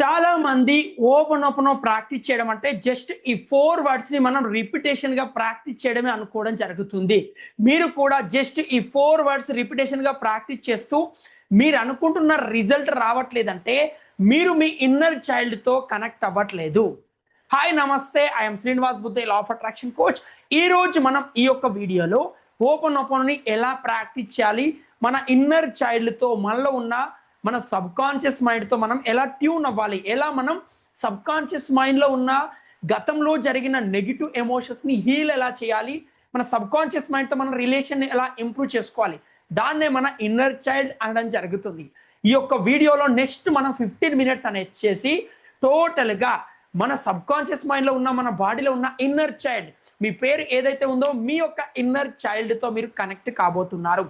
చాలా మంది open open practice చేయడం అంటే జస్ట్ ఈ ఫోర్ వర్డ్స్ని మనం రిపిటేషన్గా ప్రాక్టీస్ చేయడమే అనుకోవడం జరుగుతుంది. మీరు కూడా జస్ట్ ఈ ఫోర్ వర్డ్స్ రిపిటేషన్గా ప్రాక్టీస్ చేస్తూ మీరు అనుకుంటున్న రిజల్ట్ రావట్లేదంటే మీరు మీ ఇన్నర్ చైల్డ్తో కనెక్ట్ అవ్వట్లేదు. హాయ్ నమస్తే I'm Srinivas Buddhe law of attraction coach ఈరోజు మనం ఈ యొక్క వీడియోలో ఓపెన్ ఓపెన్ని ఎలా ప్రాక్టీస్ చేయాలి? మన ఇన్నర్ చైల్డ్తో మనలో ఉన్న మన సబ్ కాన్షియస్ మైండ్తో మనం ఎలా ట్యూన్ అవ్వాలి? ఎలా మనం సబ్ కాన్షియస్ మైండ్లో ఉన్న గతంలో జరిగిన నెగిటివ్ ఎమోషన్స్ని హీల్ ఎలా చేయాలి? మన సబ్ కాన్షియస్ మైండ్తో మన రిలేషన్ ఎలా ఇంప్రూవ్ చేసుకోవాలి? దాన్నే మన ఇన్నర్ చైల్డ్ అనడం జరుగుతుంది. ఈ యొక్క వీడియోలో నెక్స్ట్ మనం ఫిఫ్టీన్ మినిట్స్ అనేది చేసి టోటల్గా మన సబ్ కాన్షియస్ మైండ్లో ఉన్న మన బాడీలో ఉన్న ఇన్నర్ చైల్డ్ మీ పేరు ఏదైతే ఉందో మీ యొక్క ఇన్నర్ చైల్డ్తో మీరు కనెక్ట్ కాబోతున్నారు.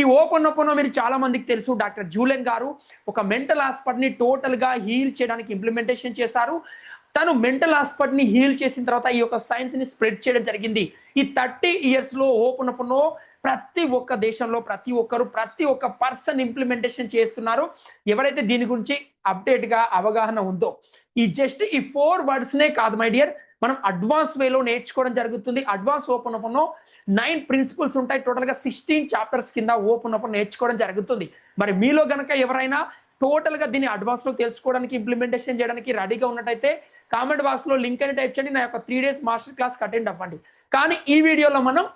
ఈ ఓపెన్ ఓపెన్ మీరు చాలా మందికి తెలుసు. డాక్టర్ జూలెన్ గారు ఒక మెంటల్ హాస్పిటల్ని టోటల్గా హీల్ చేయడానికి ఇంప్లిమెంటేషన్ చేశారు. తను మెంటల్ హాస్పిటల్ని హీల్ చేసిన తర్వాత ఈ యొక్క సైన్స్ని స్ప్రెడ్ చేయడం జరిగింది. ఈ థర్టీ ఇయర్స్లో ఓపెన్ ఓపెన్ ప్రతి ఒక్క దేశంలో ప్రతి ఒక్కరు ప్రతి ఒక్క పర్సన్ ఇంప్లిమెంటేషన్ చేస్తున్నారు. ఎవరైతే దీని గురించి అప్డేట్గా అవగాహన ఉందో. ఈ జస్ట్ ఈ ఫోర్ వర్డ్స్నే కాదు మై డియర్ మనం అడ్వాన్స్ వేలో నేర్చుకోవడం జరుగుతుంది. Advance open open nine principles ఉంటాయి. టోటల్గా సిక్స్టీన్ చాప్టర్స్ కింద ఓపెన్ ఓపెన్ నేర్చుకోవడం జరుగుతుంది. మరి మీలో గనక ఎవరైనా టోటల్గా దీన్ని అడ్వాన్స్లో తెలుసుకోవడానికి ఇంప్లిమెంటేషన్ చేయడానికి రెడీగా ఉన్నట్టయితే కామెంట్ బాక్స్లో లింక్ అని టైప్ చేయండి. నా యొక్క three days master class attend అవ్వండి. కానీ ఈ వీడియోలో మనం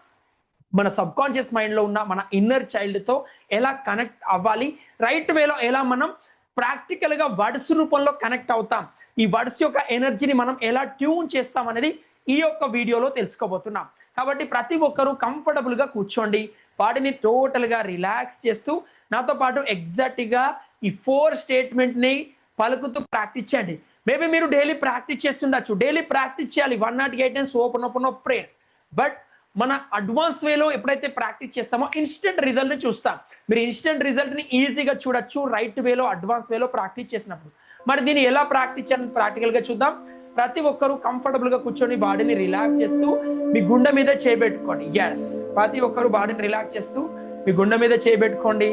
మన సబ్ కాన్షియస్ మైండ్లో ఉన్న మన ఇన్నర్ చైల్డ్తో ఎలా కనెక్ట్ అవ్వాలి? రైట్ వేలో ఎలా మనం ప్రాక్టికల్గా వర్డ్స్ రూపంలో కనెక్ట్ అవుతాం. ఈ వర్డ్స్ యొక్క ఎనర్జీని మనం ఎలా ట్యూన్ చేస్తాం అనేది ఈ యొక్క వీడియోలో తెలుసుకోబోతున్నాం. కాబట్టి ప్రతి ఒక్కరూ కంఫర్టబుల్గా కూర్చోండి. వాటిని టోటల్గా రిలాక్స్ చేస్తూ నాతో పాటు ఎగ్జాక్ట్గా ఈ ఫోర్ స్టేట్మెంట్ని పలుకుతూ ప్రాక్టీస్ చేయండి. మేబీ మీరు డైలీ ప్రాక్టీస్ చేస్తుండొచ్చు. డైలీ ప్రాక్టీస్ చేయాలి. One nought eight times Ho'oponopono prayer but మన అడ్వాన్స్ వేలో ఎప్పుడైతే ప్రాక్టీస్ చేస్తామో ఇన్స్టెంట్ రిజల్ట్ చూస్తాం. మీరు ఇన్స్టెంట్ రిజల్ట్ని ఈజీగా చూడొచ్చు రైట్ వేలో అడ్వాన్స్ వేలో ప్రాక్టీస్ చేసినప్పుడు. మరి దీన్ని ఎలా ప్రాక్టీస్ చేయాలని ప్రాక్టికల్గా చూద్దాం. ప్రతి ఒక్కరూ కంఫర్టబుల్గా కూర్చొని బాడీని రిలాక్స్ చేస్తూ మీ గుండె మీద చేయబెట్టుకోండి ఎస్ ప్రతి ఒక్కరు బాడీని రిలాక్స్ చేస్తూ మీ గుండె మీద చేయబెట్టుకోండి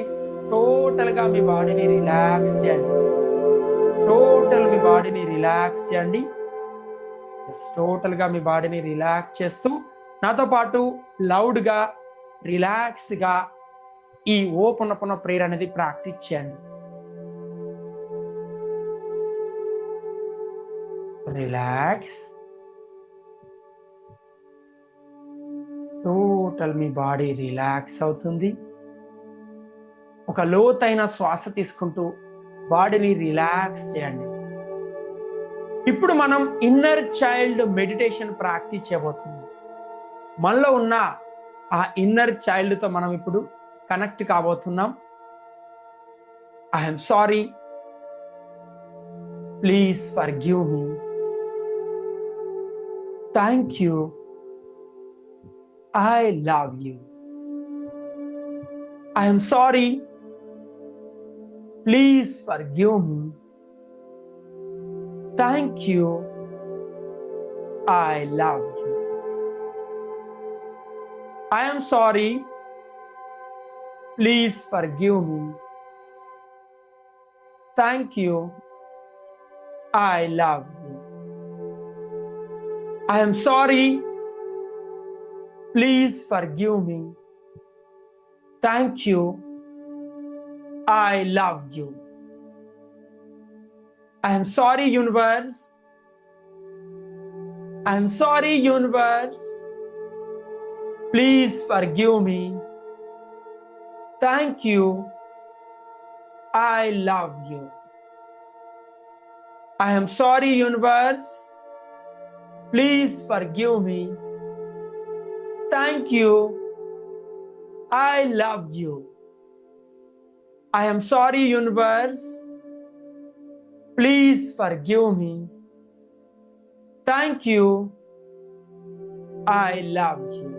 టోటల్గా మీ బాడీని రిలాక్స్ చేయండి. టోటల్ మీ బాడీని రిలాక్స్ చేయండి. టోటల్గా మీ బాడీని రిలాక్స్ చేస్తూ నాతో పాటు లౌడ్గా రిలాక్స్గా ఈ ఓపెన్ ఓపెన్ ప్రేయర్ అనేది ప్రాక్టీస్ చేయండి. రిలాక్స్. టోటల్ మీ బాడీ రిలాక్స్ అవుతుంది. ఒక లోతైన శ్వాస తీసుకుంటూ బాడీని రిలాక్స్ చేయండి. ఇప్పుడు మనం ఇన్నర్ చైల్డ్ మెడిటేషన్ ప్రాక్టీస్ చేయబోతుంది మనలో ఉన్న ఆ ఇన్నర్ చైల్డ్తో మనం ఇప్పుడు connect కాబోతున్నాం. I'm sorry please forgive me thank you I love you I'm sorry please forgive me thank you I love you I am sorry. Please forgive me. Thank you. I love you. I am sorry. Please forgive me. Thank you. I love you. I am sorry, universe. I am sorry, universe. Please forgive me. Thank you. I love you. I am sorry, universe. Please forgive me. Thank you. I love you. I am sorry, universe. Please forgive me. Thank you. I love you.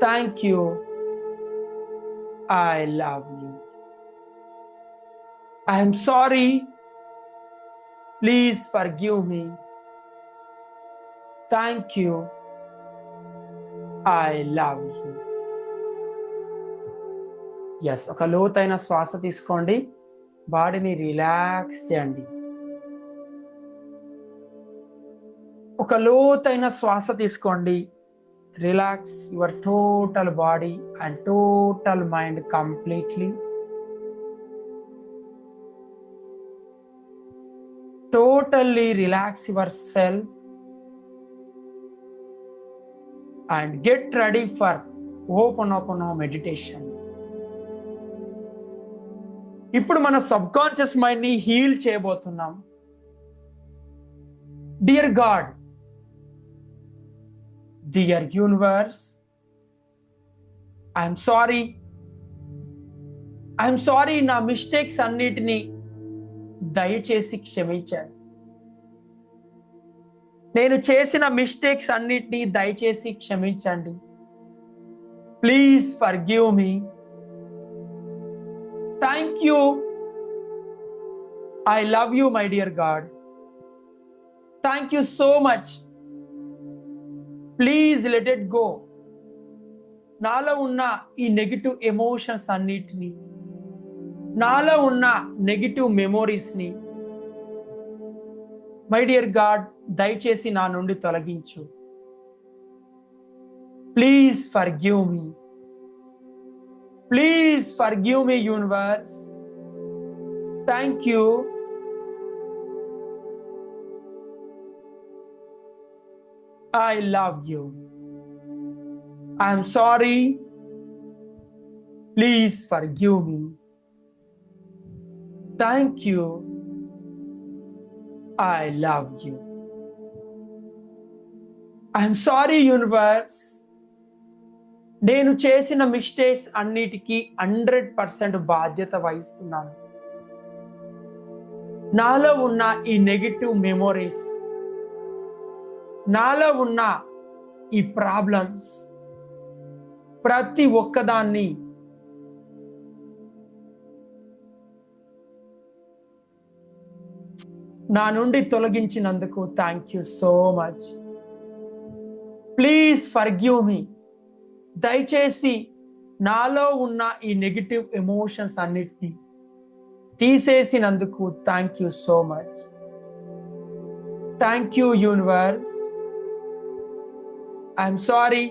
Thank you I love you I sorry please Please forgive me. Thank you I love you yes ఒక లోతైన శ్వాస తీసుకోండి. బాడీని relax చేయండి. ఒక లోతైన శ్వాస తీసుకోండి. Relax your total body and total mind completely totally relax yourself and get ready for Ho'oponopono meditation ఇప్పుడు మన సబ్ కాన్షియస్ మైండ్ని హీల్ చేయబోతున్నాం. Dear God dear universe I'm sorry I'm sorry నా మిస్టేక్స్ అన్నిటినీ దయచేసి క్షమించండి. నేను చేసిన మిస్టేక్స్ అన్నిటినీ దయచేసి క్షమించండి. Please forgive me thank you I love you my dear God thank you so much please let it go నాలో ఉన్న ఈ నెగిటివ్ ఎమోషన్స్ అన్నిటినీ నాలో ఉన్న నెగిటివ్ మెమోరీస్ని మై డియర్ గాడ్ దయచేసి నా నుండి తొలగించు. Please forgive me please forgive me universe thank you I love you I'm sorry please forgive me thank you I love you I'm sorry universe నేను చేసిన మిస్టేక్స్ అన్నిటికీ హండ్రెడ్ పర్సెంట్ బాధ్యత వహిస్తున్నాను. నాలో ఉన్న ఈ నెగిటివ్ మెమోరీస్ నాలో ఉన్న ఈ ప్రాబ్లమ్స్ ప్రతి ఒక్కదాన్ని నా నుండి తొలగించినందుకు thank you so much please for me దయచేసి నాలో ఉన్న ఈ నెగిటివ్ ఎమోషన్స్ అన్నిటినీ తీసేసినందుకు thank you so much thank you universe I'm sorry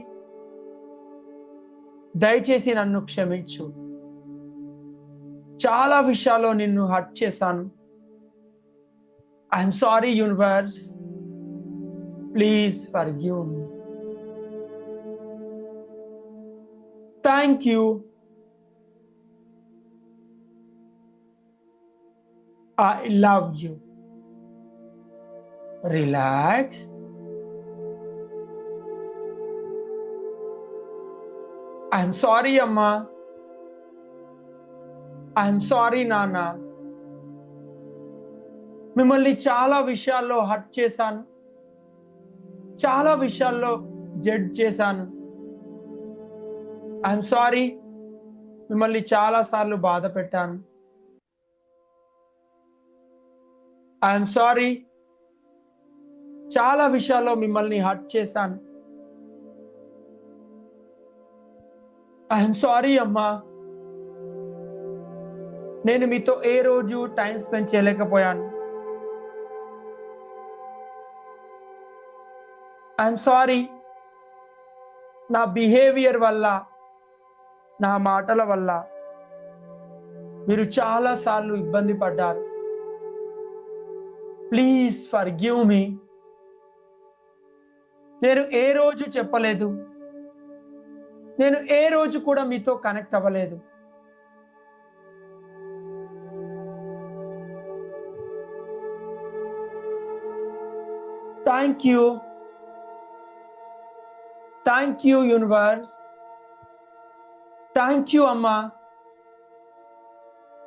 దయచేసి నన్ను క్షమించు. చాలా విషయాల్లో నిన్ను హర్ట్ చేశాను. I'm sorry universe please forgive me thank you I love you relax I'm sorry అమ్మా ఐఎమ్ సారీ నాన్న మిమ్మల్ని చాలా విషయాల్లో హర్ట్ చేశాను. చాలా విషయాల్లో జడ్జ్ చేశాను. ఐఎమ్ సారీ మిమ్మల్ని చాలాసార్లు బాధ పెట్టాను. ఐఎమ్ సారీ చాలా విషయాల్లో మిమ్మల్ని హర్ట్ చేశాను. ఐఎమ్ సారీ అమ్మా. నేను మీతో ఏ రోజు టైం స్పెండ్ చేయలేకపోయాను. ఐఎమ్ సారీ నా బిహేవియర్ వల్ల నా మాటల వల్ల మీరు చాలా సార్లు ఇబ్బంది పడ్డారు. ప్లీజ్ ఫర్ గివ్ మీ నేను ఏ రోజు చెప్పలేదు. నేను ఏ రోజు కూడా మీతో కనెక్ట్ అవ్వలేదు. Thank you thank you universe thank you అమ్మా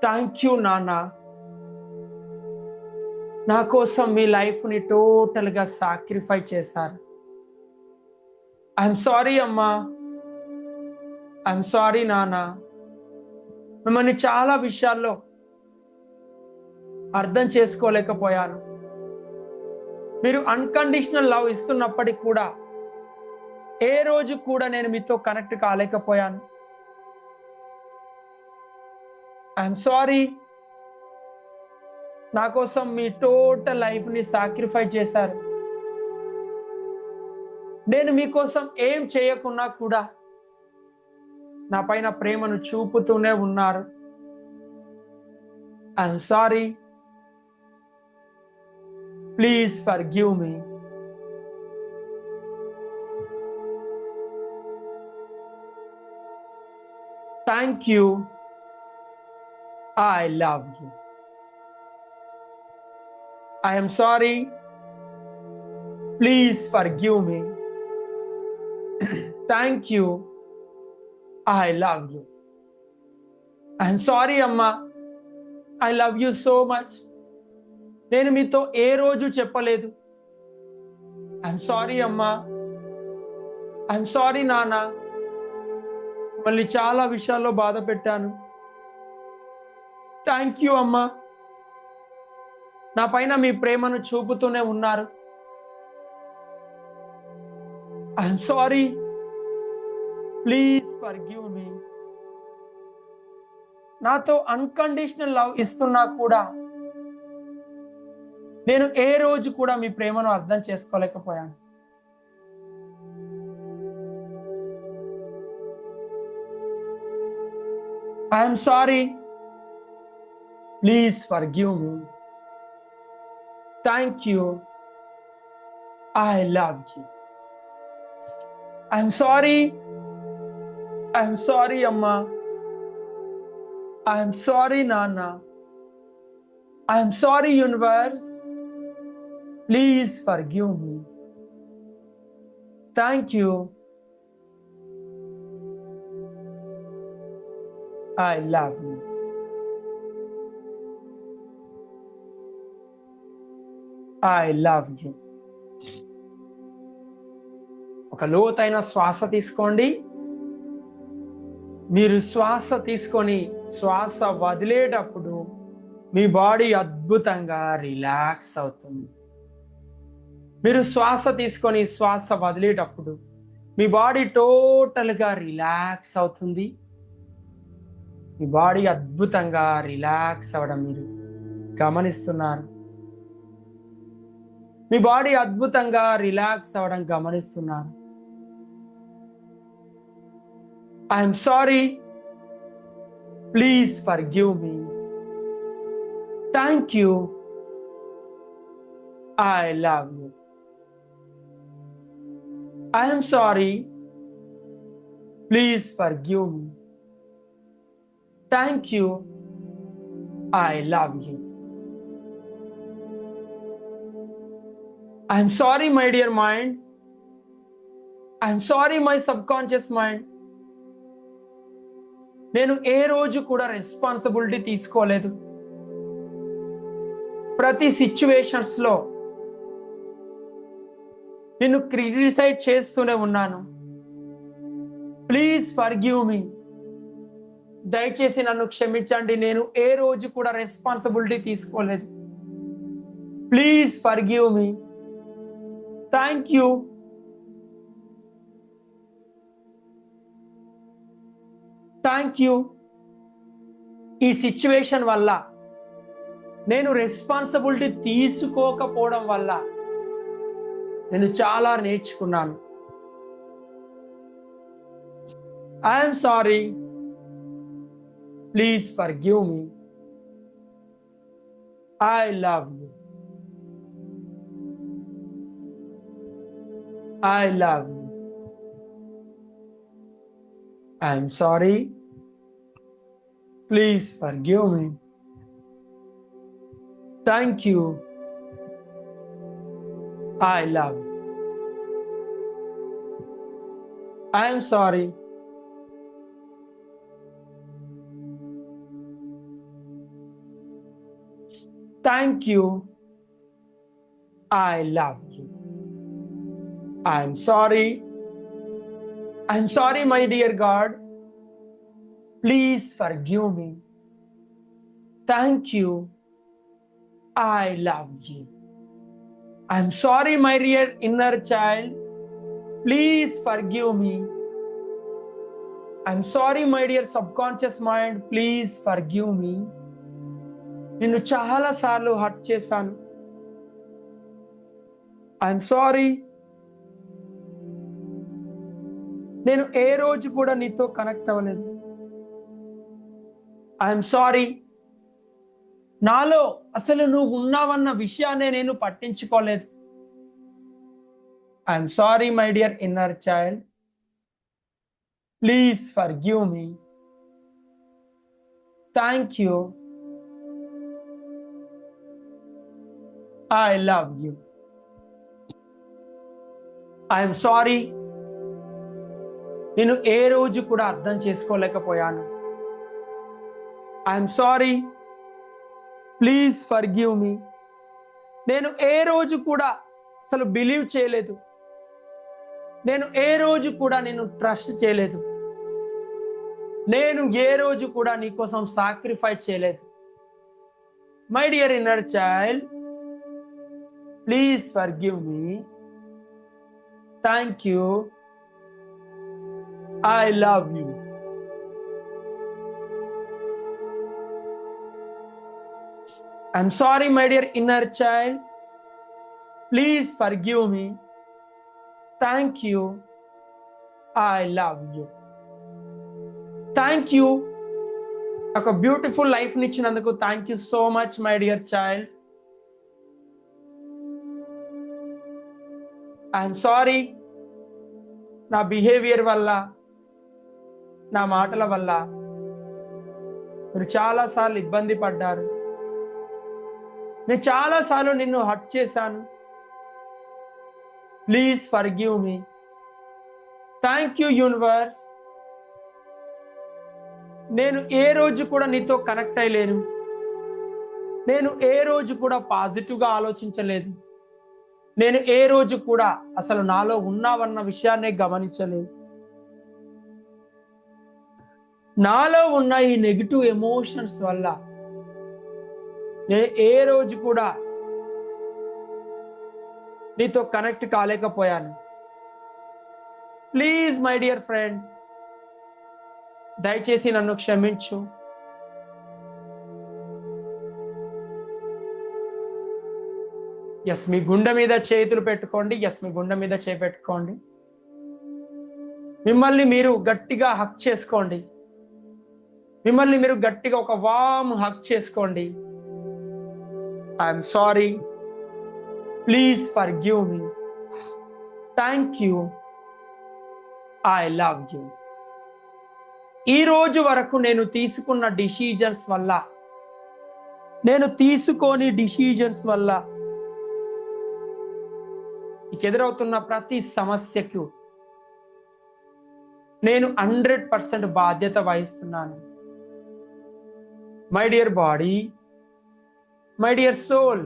థ్యాంక్ యూ నాన్న నా కోసం మీ లైఫ్ని టోటల్గా సాక్రిఫై చేశారు. ఐఎమ్ సారీ అమ్మా ఐఎమ్ సారీ నానా. మిమ్మల్ని చాలా విషయాల్లో అర్థం చేసుకోలేకపోయాను. మీరు అన్కండిషనల్ లవ్ ఇస్తున్నప్పటికీ కూడా ఏ రోజు కూడా నేను మీతో కనెక్ట్ కాలేకపోయాను. ఐఎమ్ సారీ నా కోసం మీ టోటల్ లైఫ్ని సాక్రిఫై చేశారు. నేను మీకోసం ఏం చేయకున్నా కూడా నా పైన ప్రేమను చూపుతూనే ఉన్నారు. I'm sorry please forgive me thank you I love you I'm sorry please forgive me thank you I love you I'm sorry అమ్మా I love you so much నేను మీతో ఏ రోజు చెప్పలేదు. ఐఎమ్ సారీ అమ్మా ఐఎమ్ సారీ నాన్న మళ్ళీ చాలా విషయాల్లో బాధ పెట్టాను. థ్యాంక్ యూ అమ్మా నా పైన మీ ప్రేమను చూపుతూనే ఉన్నారు. I'm sorry please forgive me నాతో అన్కండిషనల్ లవ్ ఇస్తున్నా కూడా నేను ఏ రోజు కూడా మీ ప్రేమను అర్థం చేసుకోలేకపోయాను. I'm sorry please forgive me thank you I love you I'm sorry sorry. I'm sorry, Amma. I'm sorry, Nana. I'm sorry, universe. Please forgive me. Thank you. I love you. I love you ఒక లోతైన శ్వాస తీసుకోండి మీరు శ్వాస తీసుకొని శ్వాస వదిలేటప్పుడు మీ body అద్భుతంగా relax అవుతుంది. మీరు శ్వాస తీసుకొని శ్వాస వదిలేటప్పుడు మీ బాడీ టోటల్గా రిలాక్స్ అవుతుంది. మీ బాడీ అద్భుతంగా రిలాక్స్ అవ్వడం మీరు గమనిస్తున్నారు. మీ బాడీ అద్భుతంగా రిలాక్స్ అవ్వడం గమనిస్తున్నారు. I am sorry. Please forgive me. Thank you. I love you. I am sorry. Please forgive me. Thank you. I love you. I am sorry, my dear mind. I am sorry, my subconscious mind. నేను ఏ రోజు కూడా responsibility తీసుకోలేదు. ప్రతి సిచ్యువేషన్స్లో నిన్ను criticise చేస్తూనే ఉన్నాను. ప్లీజ్ ఫర్ గివ్ మీ దయచేసి నన్ను క్షమించండి. నేను ఏ రోజు కూడా రెస్పాన్సిబిలిటీ తీసుకోలేదు. Please forgive me thank you thank you ఈ సిచ్యువేషన్ వల్ల నేను రెస్పాన్సిబిలిటీ తీసుకోకపోవడం వల్ల నేను చాలా నేర్చుకున్నాను. I'm sorry please forgive me I love you I love you I'm sorry Please forgive me. Thank you. I love you. I am sorry. Thank you. I love you. I'm sorry. I'm sorry, my dear God. Please forgive me thank you I love you I'm sorry my dear inner child please forgive me I'm sorry my dear subconscious mind please forgive me నిన్ను చాలా సార్లు hurt చేశాను I'm sorry నేను ఏ రోజు కూడా నీతో connect అవ్వలేదు ఐఎమ్ సారీ. నాలో అసలు నువ్వు ఉన్నావన్న విషయాన్ని నేను పట్టించుకోలేదు. I'm sorry my dear inner child. Please forgive me. Thank you. I love you. I'm sorry. నేను ఏ రోజు కూడా అర్థం చేసుకోలేకపోయాను. I'm sorry please forgive me నేను ఏ రోజు కూడా అసలు బిలీవ్ చేయలేదు. నేను ఏ రోజు కూడా నేను ట్రస్ట్ చేయలేదు. నేను ఏ రోజు కూడా నీకోసం సాక్రిఫై చేయలేదు. My dear inner child please forgive me thank you I love you I'm sorry my dear inner child please forgive me thank you I love you thank you ఒక బ్యూటిఫుల్ లైఫ్ని ఇచ్చినందుకు thank you so much my dear child I'm sorry నా behaviour వల్ల నా మాటల వల్ల మీరు చాలాసార్లు ఇబ్బంది పడ్డారు. నేను చాలాసార్లు నిన్ను హట్ చేశాను. Please forgive me thank you universe నేను ఏ రోజు కూడా నీతో కనెక్ట్ అయ్యలేను. నేను ఏ రోజు కూడా పాజిటివ్గా ఆలోచించలేదు. నేను ఏ రోజు కూడా అసలు నాలో ఉన్నావన్న విషయాన్నే గమనించలేదు. నాలో ఉన్న ఈ నెగిటివ్ ఎమోషన్స్ వల్ల నేను ఏ రోజు కూడా నీతో కనెక్ట్ కాలేకపోయాను. ప్లీజ్ మై డియర్ ఫ్రెండ్ దయచేసి నన్ను క్షమించు. ఎస్ మీ గుండె మీద చేతులు పెట్టుకోండి. ఎస్ మీ గుండె మీద చేయి పెట్టుకోండి. మిమ్మల్ని మీరు గట్టిగా హక్ చేసుకోండి. మిమ్మల్ని మీరు గట్టిగా ఒక వామ్ హక్ చేసుకోండి. I'm sorry please forgive me thank you I love you ఈ రోజు వరకు నేను తీసుకున్న డిసిజన్స్ వల్ల నేను తీసుకోని డిసిజన్స్ వల్ల నీకు ఎదురవుతున్న ప్రతి సమస్యకు నేను హండ్రెడ్ పర్సెంట్ బాధ్యత వహిస్తున్నాను. My dear body my dear soul,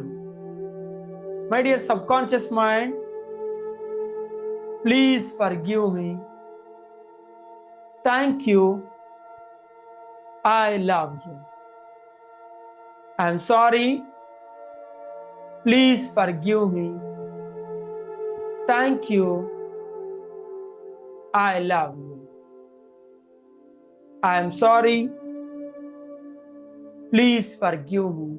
my dear subconscious mind, please forgive me. Thank you. I love you. I'm sorry. Please forgive me. Thank you. I love you. I'm sorry. Please forgive me.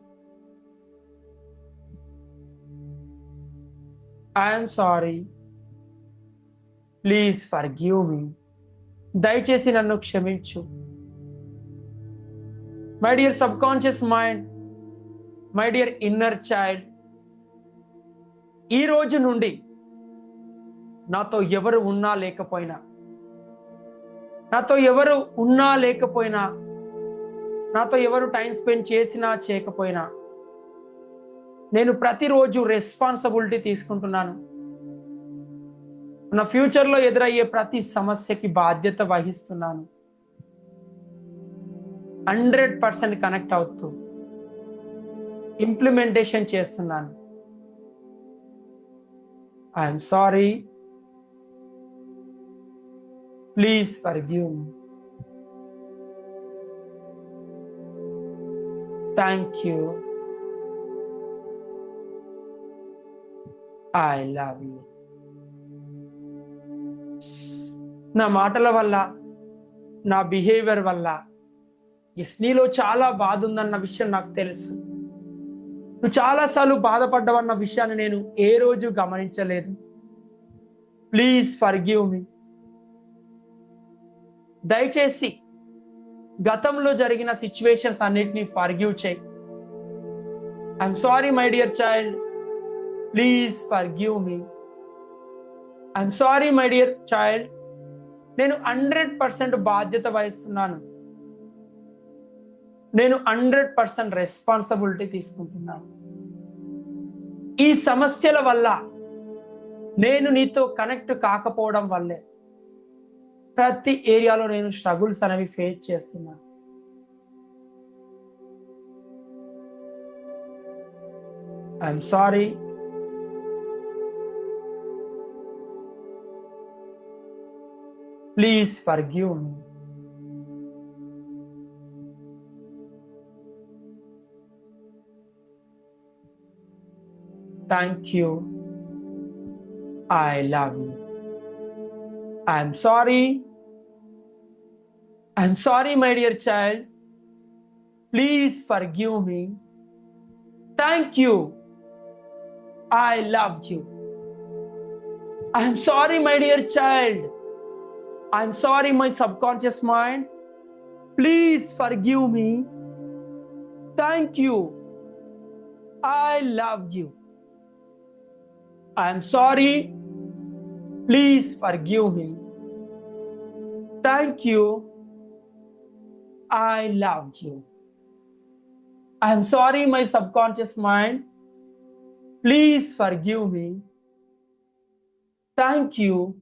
I'm sorry please forgive me దయచేసి నన్ను క్షమించు. My dear subconscious mind my dear inner child ఈ రోజు నుండి నాతో ఎవరు ఉన్నా లేకపోయినా నాతో ఎవరు ఉన్నా లేకపోయినా నాతో ఎవరు టైం స్పెండ్ చేసినా చేయకపోయినా నేను ప్రతిరోజు రెస్పాన్సిబిలిటీ తీసుకుంటున్నాను. నా ఫ్యూచర్లో ఎదురయ్యే ప్రతి సమస్యకి బాధ్యత వహిస్తున్నాను. హండ్రెడ్ పర్సెంట్ కనెక్ట్ అవుతూ ఇంప్లిమెంటేషన్ చేస్తున్నాను. I'm sorry please forgive thank you I love you నా మాటల వల్ల నా బిహేవియర్ వల్ల ఎస్ నీలో చాలా బాధ ఉందన్న విషయం నాకు తెలుసు. నువ్వు చాలాసార్లు బాధపడ్డావన్న విషయాన్ని నేను ఏ రోజు గమనించలేదు. ప్లీజ్ ఫర్ గివ్ మీ దయచేసి గతంలో జరిగిన సిచ్యువేషన్స్ అన్నిటిని ఫర్గివ్ చేయి. I'm sorry my dear child please forgive me I'm sorry my dear child నేను హండ్రెడ్ పర్సెంట్ బాధ్యత వహిస్తున్నాను. నేను హండ్రెడ్ పర్సెంట్ రెస్పాన్సిబిలిటీ తీసుకుంటున్నాను. ఈ సమస్యల వల్ల నేను నీతో కనెక్ట్ కాకపోవడం వల్లే ప్రతి ఏరియాలో నేను స్ట్రగుల్స్ అనేవి ఫేస్ చేస్తున్నాను I'm sorry Please forgive me. Thank you. I love you. I'm sorry. I'm sorry, my dear child. Please forgive me. Thank you. I loved you. I'm sorry, my dear child. I'm sorry, my subconscious mind. Please forgive me. Thank you. I love you. I'm sorry. Please forgive me. Thank you. I love you. I'm sorry, my subconscious mind. Please forgive me. Thank you.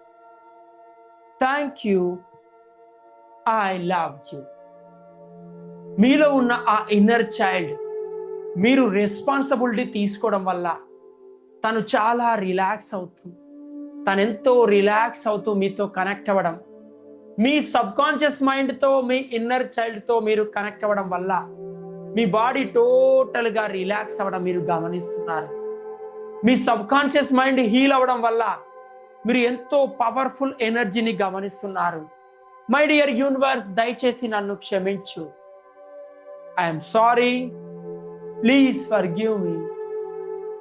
Thank you I love you మీలో ఉన్న ఆ inner child మీరు responsibility తీసుకోవడం వల్ల తను చాలా relax అవుతుంది. తను ఎంతో రిలాక్స్ అవుతూ మీతో కనెక్ట్ అవ్వడం మీ సబ్కాన్షియస్ మైండ్తో మీ ఇన్నర్ చైల్డ్తో మీరు కనెక్ట్ అవ్వడం వల్ల మీ బాడీ టోటల్గా రిలాక్స్ అవ్వడం మీరు గమనిస్తున్నారు. మీ సబ్కాన్షియస్ మైండ్ హీల్ అవ్వడం వల్ల మీరు ఎంతో పవర్ఫుల్ ఎనర్జీని గమనిస్తున్నారు. మై డియర్ యూనివర్స్ దయచేసి నన్ను క్షమించు. I'm sorry please forgive me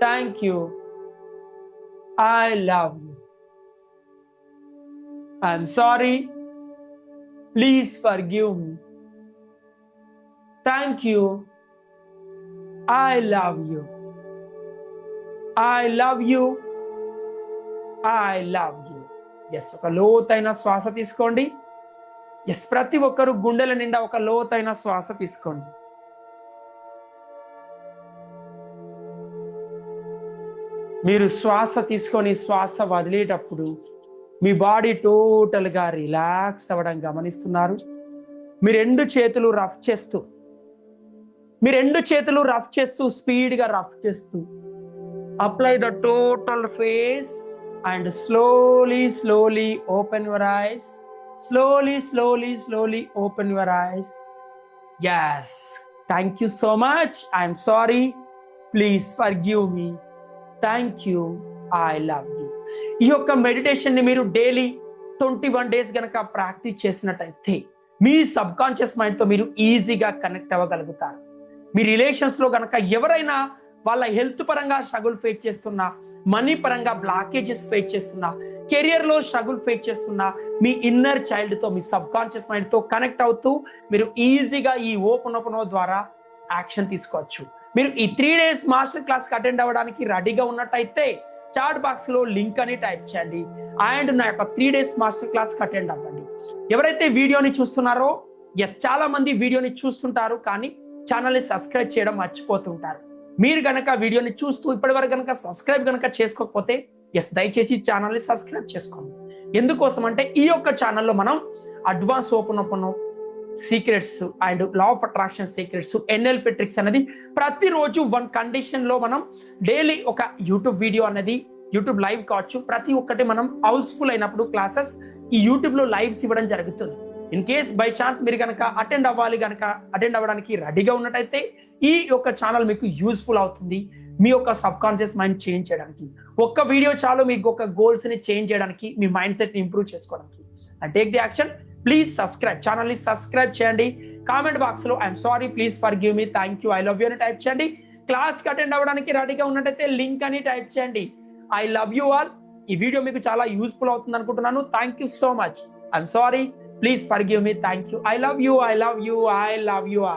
thank you I love you I'm sorry please forgive me thank you I love you I love you I love you yes ఒక లోతైన శ్వాస తీసుకోండి. Yes ప్రతి ఒక్కరు గుండెల నిండా ఒక లోతైన శ్వాస తీసుకోండి. మీరు శ్వాస తీసుకొని శ్వాస వదిలేటప్పుడు మీ బాడీ టోటల్గా రిలాక్స్ అవ్వడం గమనిస్తున్నారు. మీ రెండు చేతులు రఫ్ చేస్తూ మీ రెండు చేతులు రఫ్ చేస్తూ స్పీడ్గా రఫ్ చేస్తూ apply the total face and slowly slowly open your eyes slowly slowly slowly open your eyes yes thank you so much I'm sorry please forgive me thank you I love you ఈ యొక్క మెడిటేషన్ని మీరు daily twenty one days కనుక practice చేసినట్టయితే మీ subconscious మైండ్తో మీరు ఈజీగా కనెక్ట్ అవ్వగలుగుతారు. మీ రిలేషన్స్లో కనుక ఎవరైనా వాళ్ళ హెల్త్ పరంగా స్ట్రగుల్ ఫేస్ చేస్తున్నా మనీ పరంగా బ్లాకేజెస్ ఫేస్ చేస్తున్నా కెరియర్లో స్ట్రగుల్ ఫేస్ చేస్తున్నా మీ ఇన్నర్ చైల్డ్తో మీ సబ్ కాన్షియస్ మైండ్తో కనెక్ట్ అవుతూ మీరు ఈజీగా ఈ ఓపెన్ ఓపెన్ ద్వారా యాక్షన్ తీసుకోవచ్చు. మీరు ఈ త్రీ డేస్ మాస్టర్ క్లాస్కి అటెండ్ అవ్వడానికి రెడీగా ఉన్నట్టయితే చాట్ బాక్స్లో లింక్ అని టైప్ చేయండి అండ్ నా యొక్క త్రీ డేస్ మాస్టర్ క్లాస్కి అటెండ్ అవ్వండి. ఎవరైతే వీడియోని చూస్తున్నారో ఎస్ చాలా మంది వీడియోని చూస్తుంటారు కానీ ఛానల్ని సబ్స్క్రైబ్ చేయడం మర్చిపోతుంటారు. మీరు గనక వీడియోని చూస్తూ ఇప్పటివరకు కనుక సబ్స్క్రైబ్ గనక చేసుకోకపోతే ఎస్ దయచేసి ఛానల్ని సబ్స్క్రైబ్ చేసుకోండి. ఎందుకోసం అంటే ఈ యొక్క ఛానల్లో మనం advance open open secrets and law of attraction secrets NLP tricks అనేది ప్రతిరోజు వన్ కండిషన్లో మనం డైలీ ఒక యూట్యూబ్ వీడియో అనేది యూట్యూబ్ లైవ్ కావచ్చు. ప్రతి ఒక్కటి మనం హౌస్ఫుల్ అయినప్పుడు క్లాసెస్ ఈ యూట్యూబ్లో లైవ్స్ ఇవ్వడం జరుగుతుంది. ఇన్ కేస్ బై ఛాన్స్ మీరు కనుక అటెండ్ అవ్వాలి కనుక అటెండ్ అవ్వడానికి రెడీగా ఉన్నట్టయితే ఈ యొక్క ఛానల్ మీకు యూస్ఫుల్ అవుతుంది. మీ యొక్క సబ్ కాన్షియస్ మైండ్ చేంజ్ చేయడానికి. ఒక్క వీడియో చాలు మీకు ఒక గోల్స్ని చేంజ్ చేయడానికి మీ మైండ్ సెట్ని ఇంప్రూవ్ చేసుకోవడానికి. And take the action please subscribe ఛానల్ని సబ్స్క్రైబ్ చేయండి. కామెంట్ బాక్స్లో I'm sorry please forgive me thank you I love you అని టైప్ చేయండి. క్లాస్కి అటెండ్ అవ్వడానికి రెడీగా ఉన్నట్టయితే లింక్ అని టైప్ చేయండి. ఐ లవ్ యూ ఆల్ ఈ వీడియో మీకు చాలా యూస్ఫుల్ అవుతుంది అనుకుంటున్నాను. Thank you so much I'm sorry Please forgive me. Thank you. I love you. I love you. I love you.